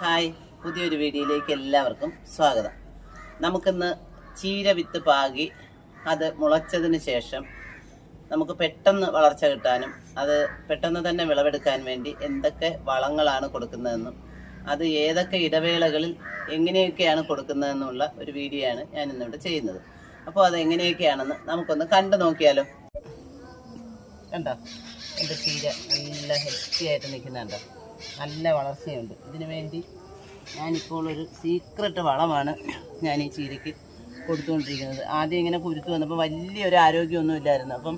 Hi പുതിയൊരു വീഡിയോയിലേക്ക് എല്ലാവർക്കും സ്വാഗതം. നമുക്കിന്ന് ചീര വിത്ത് പാകി അത് മുളച്ചതിന് ശേഷം നമുക്ക് പെട്ടെന്ന് വളർച്ച കിട്ടാനും അത് പെട്ടെന്ന് തന്നെ വിളവെടുക്കാൻ വേണ്ടി എന്തൊക്കെ വളങ്ങളാണ് കൊടുക്കുന്നതെന്നും അത് ഏതൊക്കെ ഇടവേളകളിൽ എങ്ങനെയൊക്കെയാണ് കൊടുക്കുന്നതെന്നുള്ള ഒരു വീഡിയോ ആണ് ഞാൻ ഇന്നിവിടെ ചെയ്യുന്നത്. അപ്പോൾ അത് എങ്ങനെയൊക്കെയാണെന്ന് നമുക്കൊന്ന് കണ്ടു നോക്കിയാലോ. കണ്ടോ? എന്റെ ചീര നല്ല ഹെൽത്തി ആയിട്ട് നിൽക്കുന്നുണ്ടോ. നല്ല വളർച്ചയുണ്ട്. ഇതിനു വേണ്ടി ഞാനിപ്പോൾ ഒരു സീക്രട്ട് വളമാണ് ഞാൻ ഈ ചീരയ്ക്ക് കൊടുത്തുകൊണ്ടിരിക്കുന്നത്. ആദ്യം ഇങ്ങനെ കുരുത്തു വന്നപ്പോൾ വലിയൊരു ആരോഗ്യമൊന്നും ഇല്ലായിരുന്നു. അപ്പം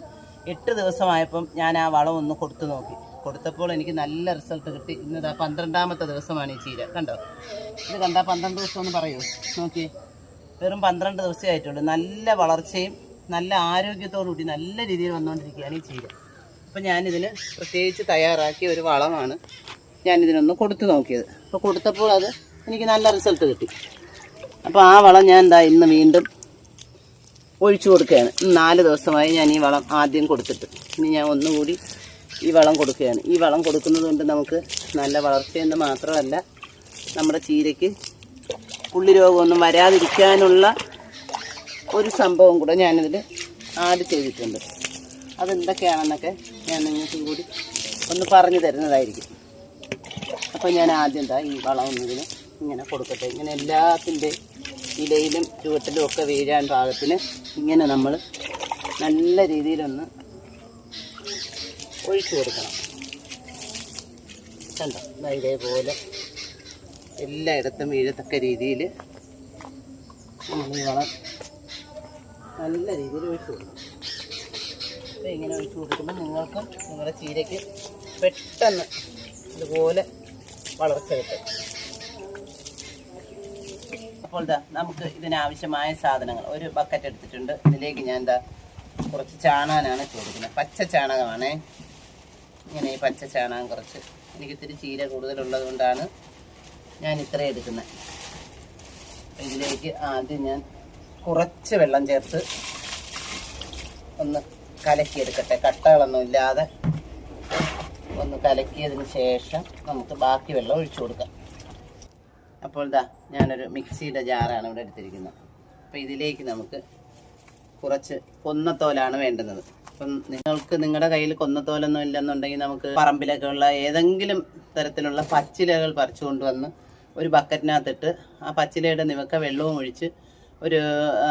എട്ട് ദിവസമായപ്പം ഞാൻ ആ വളം ഒന്ന് കൊടുത്തു നോക്കി. കൊടുത്തപ്പോൾ എനിക്ക് നല്ല റിസൾട്ട് കിട്ടി. ഇന്നതാ പന്ത്രണ്ടാമത്തെ ദിവസമാണ് ഈ ചീര. കണ്ടോ? ഇത് കണ്ടാൽ പന്ത്രണ്ട് ദിവസം ഒന്ന് പറയൂ. നോക്കി വെറും പന്ത്രണ്ട് ദിവസമേ ആയിട്ടുള്ളൂ. നല്ല വളർച്ചയും നല്ല ആരോഗ്യത്തോടു കൂടി നല്ല രീതിയിൽ വന്നുകൊണ്ടിരിക്കുകയാണ് ഈ ചീര. അപ്പം ഞാനിതിന് പ്രത്യേകിച്ച് തയ്യാറാക്കിയ ഒരു വളമാണ്. ഞാനിതിനൊന്ന് കൊടുത്തു നോക്കിയത്. അപ്പോൾ കൊടുത്തപ്പോൾ അത് എനിക്ക് നല്ല റിസൾട്ട് കിട്ടി. അപ്പോൾ ആ വളം ഞാൻ എന്താ ഇന്ന് വീണ്ടും ഒഴിച്ചു കൊടുക്കുകയാണ്. നാല് ദിവസമായി ഞാൻ ഈ വളം ആദ്യം കൊടുത്തിട്ട്. ഇനി ഞാൻ ഒന്നുകൂടി ഈ വളം കൊടുക്കുകയാണ്. ഈ വളം കൊടുക്കുന്നത് കൊണ്ട് നമുക്ക് നല്ല വളർച്ചയെന്ന് മാത്രമല്ല നമ്മുടെ ചീരയ്ക്ക് പുള്ളി രോഗമൊന്നും വരാതിരിക്കാനുള്ള ഒരു സംഭവം കൂടെ ഞാനിതിൽ ആഡ് ചെയ്തിട്ടുണ്ട്. അതെന്തൊക്കെയാണെന്നൊക്കെ ഞാൻ നിങ്ങൾക്ക് കൂടി ഒന്ന് പറഞ്ഞു തരുന്നതായിരിക്കും. അപ്പോൾ ഞാൻ ആദ്യം എന്താ ഈ വളം ഒന്നിതിന് ഇങ്ങനെ കൊടുക്കട്ടെ. ഇങ്ങനെ എല്ലാത്തിന്റെ ഇലയിലും ചുവട്ടിലും ഒക്കെ വീഴാൻ പാകത്തിന് ഇങ്ങനെ നമ്മൾ നല്ല രീതിയിലൊന്ന് ഒഴിച്ചു കൊടുക്കണം. കണ്ടോ? എന്നാൽ ഇതേപോലെ എല്ലായിടത്തും വീഴത്തക്ക രീതിയിൽ നമ്മൾ ഈ വളം നല്ല രീതിയിൽ ഒഴിച്ചു കൊടുക്കണം. അപ്പോൾ ഇങ്ങനെ ഒഴിച്ചു കൊടുക്കുമ്പോൾ നിങ്ങൾക്കും നിങ്ങളുടെ ചീരയ്ക്ക് പെട്ടെന്ന് ഇതുപോലെ വളർച്ച അപ്പോൾ നമുക്ക് ഇതിനാവശ്യമായ സാധനങ്ങൾ. ഒരു ബക്കറ്റ് എടുത്തിട്ടുണ്ട്. ഇതിലേക്ക് ഞാൻ എന്താ കുറച്ച് ചാണകനാണ് ചോദിക്കുന്നത് പച്ച ചാണകമാണേ. ഇങ്ങനെ ഈ പച്ച ചാണകം കുറച്ച്. എനിക്ക് ഇത്തിരി ചീര കൂടുതലുള്ളത് കൊണ്ടാണ് ഞാൻ ഇത്രയും എടുക്കുന്നത്. ഇതിലേക്ക് ആദ്യം ഞാൻ കുറച്ച് വെള്ളം ചേർത്ത് ഒന്ന് കലക്കിയെടുക്കട്ടെ. കട്ടകളൊന്നും ഇല്ലാതെ ഒന്ന് കലക്കിയതിന് ശേഷം നമുക്ക് ബാക്കി വെള്ളം ഒഴിച്ചു കൊടുക്കാം. അപ്പോൾ ഇതാ ഞാനൊരു മിക്സിയുടെ ജാറാണ് ഇവിടെ എടുത്തിരിക്കുന്നത്. അപ്പോൾ ഇതിലേക്ക് നമുക്ക് കുറച്ച് കൊന്നത്തോലാണ് വേണ്ടുന്നത്. അപ്പം നിങ്ങൾക്ക് നിങ്ങളുടെ കയ്യിൽ കൊന്നത്തോലൊന്നും ഇല്ലെന്നുണ്ടെങ്കിൽ നമുക്ക് പറമ്പിലൊക്കെ ഉള്ള ഏതെങ്കിലും തരത്തിലുള്ള പച്ചിലകൾ പറിച്ചു കൊണ്ടുവന്ന് ഒരു ബക്കറ്റിനകത്തിട്ട് ആ പച്ചിലയുടെ നിവക്ക വെള്ളവും ഒഴിച്ച് ഒരു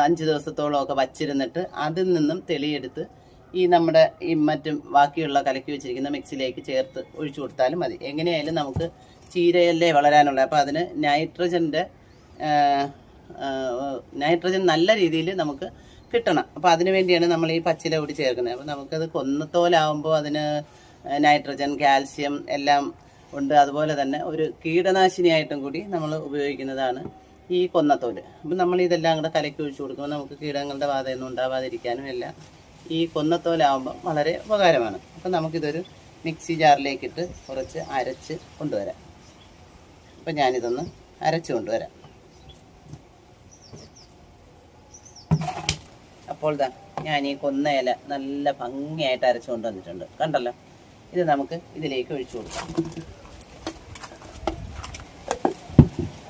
അഞ്ച് ദിവസത്തോളമൊക്കെ വച്ചിരുന്നിട്ട് അതിൽ നിന്നും തെളിയെടുത്ത് ഈ നമ്മുടെ ഈ മറ്റും ബാക്കിയുള്ള കലക്കി വെച്ചിരിക്കുന്ന മിക്സിലേക്ക് ചേർത്ത് ഒഴിച്ചു കൊടുത്താലും മതി. എങ്ങനെയായാലും നമുക്ക് ചീരയല്ലേ വളരാനുള്ളത്. അപ്പോൾ അതിന് നൈട്രജന്റെ നൈട്രജൻ നല്ല രീതിയിൽ നമുക്ക് കിട്ടണം. അപ്പോൾ അതിന് വേണ്ടിയാണ് നമ്മൾ ഈ പച്ചില കൂടി ചേർക്കുന്നത്. അപ്പോൾ നമുക്കത് കൊന്നത്തോലാവുമ്പോൾ അതിന് നൈട്രജൻ കാൽസ്യം എല്ലാം ഉണ്ട്. അതുപോലെ തന്നെ ഒരു കീടനാശിനിയായിട്ടും കൂടി നമ്മൾ ഉപയോഗിക്കുന്നതാണ് ഈ കൊന്നത്തോൽ. അപ്പം നമ്മൾ ഇതെല്ലാം കൂടെ കലക്കി ഒഴിച്ചു കൊടുക്കുമ്പോൾ നമുക്ക് കീടങ്ങളുടെ ബാധയൊന്നും ഉണ്ടാവാതിരിക്കാനും എല്ലാം ഈ കൊന്നത്തോലാവുമ്പോൾ വളരെ ഉപകാരമാണ്. അപ്പം നമുക്കിതൊരു മിക്സി ജാറിലേക്കിട്ട് കുറച്ച് അരച്ച് കൊണ്ടുവരാം. അപ്പം ഞാനിതൊന്ന് അരച്ച് കൊണ്ടുവരാം. അപ്പോൾ ദാ ഞാൻ ഈ കൊന്ന ഇല നല്ല ഭംഗിയായിട്ട് അരച്ച് കൊണ്ടുവന്നിട്ടുണ്ട്. കണ്ടല്ലോ? ഇത് നമുക്ക് ഇതിലേക്ക് ഒഴിച്ചു കൊടുക്കാം.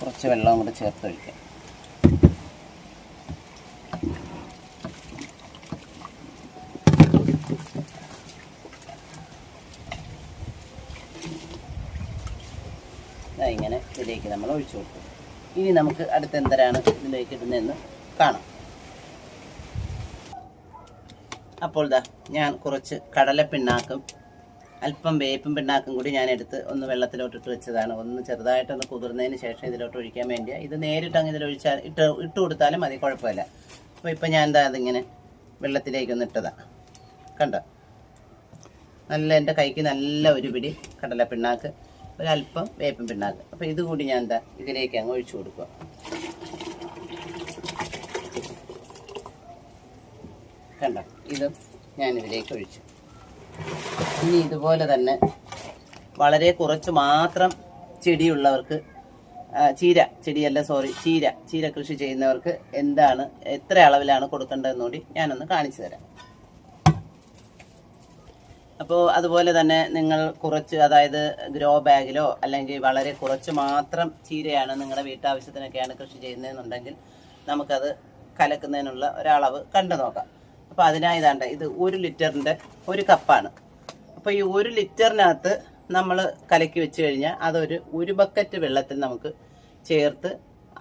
കുറച്ച് വെള്ളം കൂടെ ചേർത്ത് ഒഴിക്കാം ദാ ഇങ്ങനെ ഇതിലേക്ക് നമ്മൾ ഒഴിച്ചു കൊടുക്കും. ഇനി നമുക്ക് അടുത്ത എന്തരാണ് ഇതിലേക്ക് ഇടുന്നതെന്ന് കാണാം. അപ്പോൾ ദാ ഞാൻ കുറച്ച് കടല പിണ്ണാക്കും അല്പം വേപ്പും പിണ്ണാക്കും കൂടി ഞാൻ എടുത്ത് ഒന്ന് വെള്ളത്തിലോട്ടിട്ട് വെച്ചതാണ്. ഒന്ന് ചെറുതായിട്ടൊന്ന് കുതിർന്നതിന് ശേഷം ഇതിലോട്ട് ഒഴിക്കാൻ വേണ്ടിയാണ് ഇത് നേരിട്ട് അങ്ങ് ഇതിലൊഴിച്ചാൽ ഇട്ട് ഇട്ട് കൊടുത്താലും മതി കുഴപ്പമില്ല. അപ്പോൾ ഇപ്പം ഞാൻ എന്താ അതിങ്ങനെ വെള്ളത്തിലേക്കൊന്ന് ഇട്ടതാണ് കണ്ടോ? നല്ല എന്റെ കൈക്ക് നല്ല ഒരു പിടി കടലപ്പിണ്ണാക്ക്. ഒരല്പം വേപ്പൻ പിണ്ണാക്ക്. അപ്പോൾ ഇതുകൂടി ഞാൻ എന്താ ഇതിലേക്ക് അങ്ങ് ഒഴിച്ചു കൊടുക്കുക. കണ്ടോ? ഇതും ഞാൻ ഇതിലേക്ക് ഒഴിച്ചു. ഇനി ഇതുപോലെ തന്നെ വളരെ കുറച്ച് മാത്രം ചെടിയുള്ളവർക്ക് ചീര ചെടിയല്ല സോറി ചീര ചീര കൃഷി ചെയ്യുന്നവർക്ക് എന്താണ് എത്ര അളവിലാണ് കൊടുക്കേണ്ടതെന്നുകൂടി ഞാനൊന്ന് കാണിച്ചു തരാം. അപ്പോൾ അതുപോലെ തന്നെ നിങ്ങൾ കുറച്ച് അതായത് ഗ്രോ ബാഗിലോ അല്ലെങ്കിൽ വളരെ കുറച്ച് മാത്രം ചീരയാണ് നിങ്ങളുടെ വീട്ടാവശ്യത്തിനൊക്കെയാണ് കൃഷി ചെയ്യുന്നതെന്നുണ്ടെങ്കിൽ നമുക്കത് കലക്കുന്നതിനുള്ള ഒരളവ് കണ്ടു നോക്കാം. അപ്പോൾ അതിനായി ഇതാണ്ട് ഇത് ഒരു ലിറ്ററിന്റെ ഒരു കപ്പാണ്. അപ്പോൾ ഈ ഒരു ലിറ്ററിനകത്ത് നമ്മൾ കലക്കി വെച്ച് കഴിഞ്ഞാൽ അതൊരു ഒരു ബക്കറ്റ് വെള്ളത്തിൽ നമുക്ക് ചേർത്ത്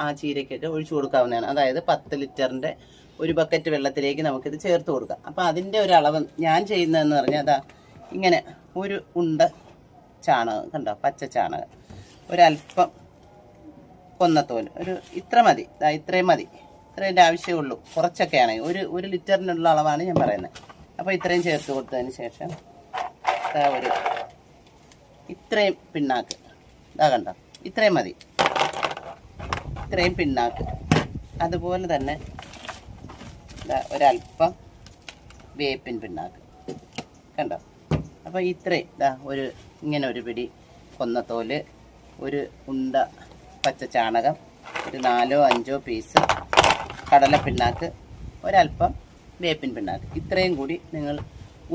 ആ ചീരയ്ക്കൊക്കെ ഒഴിച്ചു കൊടുക്കാവുന്നതാണ്. അതായത് പത്ത് ലിറ്ററിന്റെ ഒരു ബക്കറ്റ് വെള്ളത്തിലേക്ക് നമുക്കിത് ചേർത്ത് കൊടുക്കാം. അപ്പോൾ അതിന്റെ ഒരു അളവ് ഞാൻ ചെയ്യുന്നതെന്ന് പറഞ്ഞാൽ അതാ ഇങ്ങനെ ഒരു ഉണ്ട ചാണകം കണ്ടോ? പച്ച ചാണകം. ഒരല്പം കൊന്നത്തോൽ. ഒരു ഇത്ര മതി. ഇത്രയും മതി. ഇത്രയും ആവശ്യമേ ഉള്ളൂ. ആണെങ്കിൽ ഒരു ഒരു ലിറ്ററിനുള്ള അളവാണ് ഞാൻ പറയുന്നത്. അപ്പോൾ ഇത്രയും ചേർത്ത് കൊടുത്തതിന് ശേഷം ഒരു ഇത്രയും പിണ്ണാക്ക്. ഇതാ കണ്ടോ? ഇത്രയും മതി. ഇത്രയും പിണ്ണാക്ക്. അതുപോലെ തന്നെ ഒരല്പം വേപ്പിൻ പിണ്ണാക്ക്. കണ്ടോ? അപ്പോൾ ഇത്രയും ഇതാ ഒരു ഇങ്ങനെ ഒരു പിടി കൊന്നത്തോൽ ഒരു ഉണ്ട പച്ച ചാണകം ഒരു നാലോ അഞ്ചോ പീസ് കടല പിണ്ണാക്ക് ഒരല്പം വേപ്പിൻ പിണ്ണാക്ക്. ഇത്രയും കൂടി നിങ്ങൾ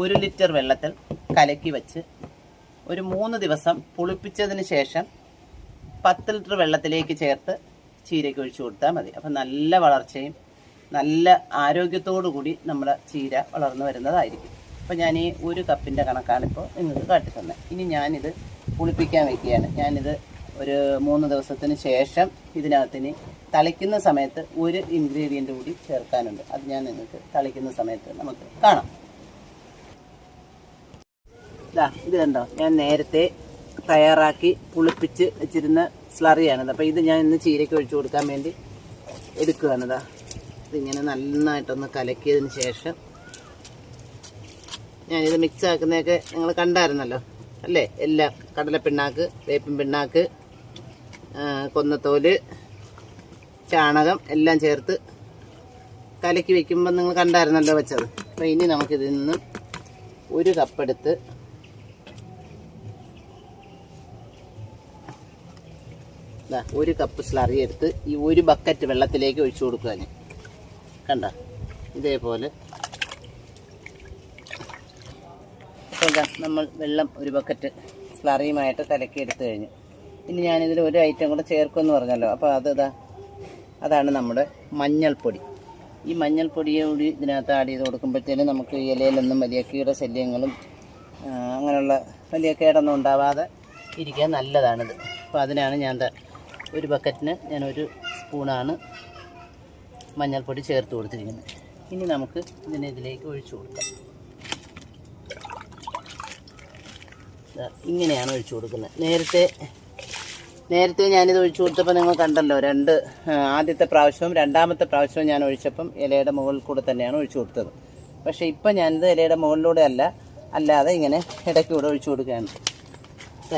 ഒരു ലിറ്റർ വെള്ളത്തിൽ കലക്കി വെച്ച് ഒരു മൂന്ന് ദിവസം പുളിപ്പിച്ചതിന് ശേഷം പത്ത് ലിറ്റർ വെള്ളത്തിലേക്ക് ചേർത്ത് ചീരയ്ക്ക് ഒഴിച്ചു കൊടുത്താൽ മതി. അപ്പം നല്ല വളർച്ചയും നല്ല ആരോഗ്യത്തോടു കൂടി നമ്മുടെ ചീര വളർന്നു വരുന്നതായിരിക്കും. അപ്പോൾ ഞാൻ ഈ ഒരു കപ്പിന്റെ കണക്കാണ് ഇപ്പോൾ നിങ്ങൾക്ക് കാട്ടി തന്നെ ഇനി ഞാനിത് പുളിപ്പിക്കാൻ വെക്കുകയാണ്. ഞാനിത് ഒരു മൂന്ന് ദിവസത്തിന് ശേഷം ഇതിനകത്തിന് തളിക്കുന്ന സമയത്ത് ഒരു ഇൻഗ്രീഡിയന്റ് കൂടി ചേർക്കാനുണ്ട്. അത് ഞാൻ നിങ്ങൾക്ക് തളിക്കുന്ന സമയത്ത് നമുക്ക് കാണാം. ഇതാ ഇത് കണ്ടോ? ഞാൻ നേരത്തെ തയ്യാറാക്കി പുളിപ്പിച്ച് വെച്ചിരുന്ന സ്ലറിയാണിത്. അപ്പോൾ ഇത് ഞാൻ ഇന്ന് ചീരയ്ക്ക് ഒഴിച്ചു കൊടുക്കാൻ വേണ്ടി എടുക്കുകയാണിതാ ഇതിങ്ങനെ നന്നായിട്ടൊന്ന് കലക്കിയതിന് ശേഷം ഞാനിത് മിക്സ് ആക്കുന്നതൊക്കെ നിങ്ങൾ കണ്ടായിരുന്നല്ലോ. അല്ലേ? എല്ലാം. കടലപ്പിണ്ണാക്ക് വേപ്പിൻ പിണ്ണാക്ക് കൊന്നത്തോൽ ചാണകം എല്ലാം ചേർത്ത് കലക്കി വെക്കുമ്പോൾ നിങ്ങൾ കണ്ടായിരുന്നല്ലോ വെച്ചത്. അപ്പോൾ ഇനി നമുക്കിതിൽ നിന്ന് ഒരു കപ്പെടുത്ത് ഒരു കപ്പ് സ്ലറി എടുത്ത് ഈ ഒരു ബക്കറ്റ് വെള്ളത്തിലേക്ക് ഒഴിച്ചു കൊടുക്കുക ഞാൻ. കണ്ട? ഇതേപോലെ അപ്പോൾ ഇതാ നമ്മൾ വെള്ളം ഒരു ബക്കറ്റ് സ്ലറിയുമായിട്ട് തലക്കി എടുത്തു കഴിഞ്ഞു. ഇനി ഞാനിതിൽ ഒരു ഐറ്റം കൂടെ ചേർക്കുമെന്ന് പറഞ്ഞല്ലോ. അപ്പോൾ അത് ഇതാ അതാണ് നമ്മുടെ മഞ്ഞൾപ്പൊടി. ഈ മഞ്ഞൾപ്പൊടിയെ കൂടി ഇതിനകത്ത് ആഡ് ചെയ്ത് കൊടുക്കുമ്പോഴത്തേനും നമുക്ക് ഇലയിലൊന്നും വലിയ കീട ശല്യങ്ങളും അങ്ങനെയുള്ള വലിയ കേടൊന്നും ഉണ്ടാവാതെ ഇരിക്കാൻ നല്ലതാണിത്. അപ്പോൾ അതിനാണ് ഞാൻ ഒരു ബക്കറ്റിന് ഞാൻ ഒരു സ്പൂണാണ് മഞ്ഞൾപ്പൊടി ചേർത്ത് കൊടുത്തിരിക്കുന്നത്. ഇനി നമുക്ക് ഇതിനെ ഇതിലേക്ക് ഒഴിച്ചു കൊടുക്കാം. ഇങ്ങനെയാണ് ഒഴിച്ചു കൊടുക്കുന്നത്. നേരത്തെ നേരത്തെ ഞാനിത് ഒഴിച്ചു കൊടുത്തപ്പോൾ നിങ്ങൾ കണ്ടല്ലോ രണ്ട് ആദ്യത്തെ പ്രാവശ്യവും രണ്ടാമത്തെ പ്രാവശ്യവും ഞാൻ ഒഴിച്ചപ്പം ഇലയുടെ മുകളിൽ കൂടെ തന്നെയാണ് ഒഴിച്ചു കൊടുത്തത്. പക്ഷേ ഇപ്പം ഞാനിത് ഇലയുടെ മുകളിലൂടെ അല്ല അല്ലാതെ ഇങ്ങനെ ഇടയ്ക്കൂടെ ഒഴിച്ചു കൊടുക്കുകയാണ്.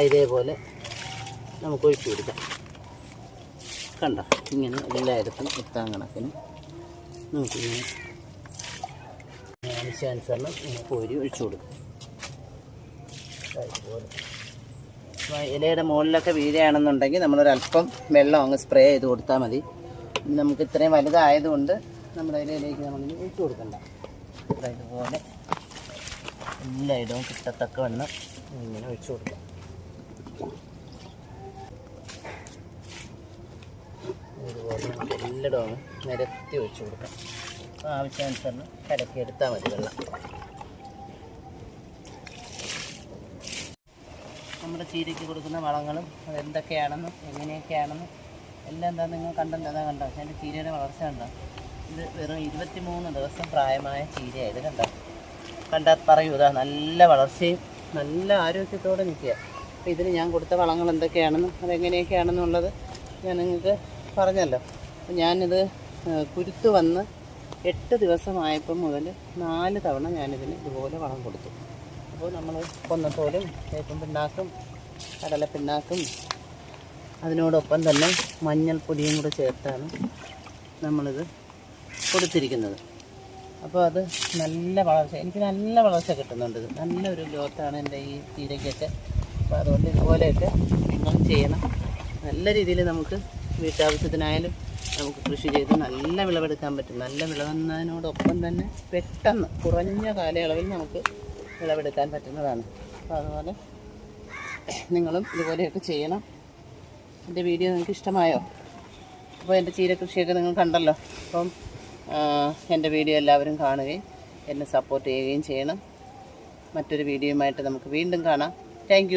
ഇതേപോലെ നമുക്ക് ഒഴിച്ചു കൊടുക്കാം. കണ്ട? ഇങ്ങനെ എല്ലായിടത്തും എത്താൻ കണക്കിന്. നമുക്കിങ്ങനെ ആവശ്യാനുസരണം നമുക്ക് കോരി ഒഴിച്ചു കൊടുക്കും. ഇലയുടെ മുകളിലൊക്കെ വീഴുകയാണെന്നുണ്ടെങ്കിൽ നമ്മളൊരല്പം വെള്ളം അങ്ങ് സ്പ്രേ ചെയ്ത് കൊടുത്താൽ മതി. നമുക്ക് ഇത്രയും വലുതായതുകൊണ്ട് നമ്മുടെ ഇലയിലേക്ക് നമ്മളിനി ഇട്ട് കൊടുക്കണ്ട. ഇതുപോലെ എല്ലായിടവും കിട്ടത്തക്ക വണ്ണം ഇങ്ങനെ ഒഴിച്ചു കൊടുക്കാം. ഇതുപോലെ നമുക്ക് എല്ലായിടവും നിരത്തി ഒഴിച്ചു കൊടുക്കാം. ആവശ്യാനുസരണം കലക്കി എടുത്താൽ മതി വെള്ളം. നമ്മുടെ ചീരയ്ക്ക് കൊടുക്കുന്ന വളങ്ങളും അതെന്തൊക്കെയാണെന്നും എങ്ങനെയൊക്കെയാണെന്നും എല്ലാം എന്താ നിങ്ങൾ കണ്ടല്ലോ അതാ കണ്ടോ? എന്റെ ചീരയുടെ വളർച്ച കണ്ടോ? ഇത് വെറും ഇരുപത്തി മൂന്ന് ദിവസം പ്രായമായ ചീരയാണ് ഇത് കണ്ടോ? കണ്ടാൽ പറയൂ ഇതാ നല്ല വളർച്ചയും നല്ല ആരോഗ്യത്തോടെ നിൽക്കുക. അപ്പോൾ ഇതിന് ഞാൻ കൊടുത്ത വളങ്ങൾ എന്തൊക്കെയാണെന്നും അതെങ്ങനെയൊക്കെയാണെന്നുള്ളത് ഞാൻ നിങ്ങൾക്ക് പറഞ്ഞല്ലോ. അപ്പോൾ ഞാനിത് കുരുത്ത് വന്ന് എട്ട് ദിവസമായപ്പം മുതൽ നാല് തവണ ഞാനിതിന് ഇതുപോലെ വളം കൊടുത്തു. അപ്പോൾ നമ്മൾ കൊന്നത്തോലും വേപ്പും പിണ്ണാക്കും കടല പിണ്ണാക്കും അതിനോടൊപ്പം തന്നെ മഞ്ഞൾപ്പൊടിയും കൂടെ ചേർത്താണ് നമ്മളിത് കൊടുത്തിരിക്കുന്നത്. അപ്പോൾ അത് നല്ല വളർച്ച എനിക്ക് നല്ല വളർച്ച കിട്ടുന്നുണ്ട് ഇത്. നല്ലൊരു ഗ്രോത്താണ് എന്റെ ഈ ചീരയ്ക്കൊക്കെ. അപ്പോൾ അതുകൊണ്ട് ഇതുപോലെയൊക്കെ നിങ്ങൾ ചെയ്യണം. നല്ല രീതിയിൽ നമുക്ക് വീട്ടാവശ്യത്തിനായാലും നമുക്ക് കൃഷി ചെയ്ത് നല്ല വിളവെടുക്കാൻ പറ്റും. നല്ല വിളവെന്നതിനോടൊപ്പം തന്നെ പെട്ടെന്ന് കുറഞ്ഞ കാലയളവിൽ നമുക്ക് വിളവെടുക്കാൻ പറ്റുന്നതാണ്. അപ്പോൾ അതുപോലെ നിങ്ങളും ഇതുപോലെയൊക്കെ ചെയ്യണം. എന്റെ വീഡിയോ നിങ്ങൾക്ക് ഇഷ്ടമായോ? അപ്പോൾ എന്റെ ചീര കൃഷിയൊക്കെ നിങ്ങൾ കണ്ടല്ലോ. അപ്പം എന്റെ വീഡിയോ എല്ലാവരും കാണുകയും എന്നെ സപ്പോർട്ട് ചെയ്യുകയും ചെയ്യണം. മറ്റൊരു വീഡിയോയുമായിട്ട് നമുക്ക് വീണ്ടും കാണാം. താങ്ക്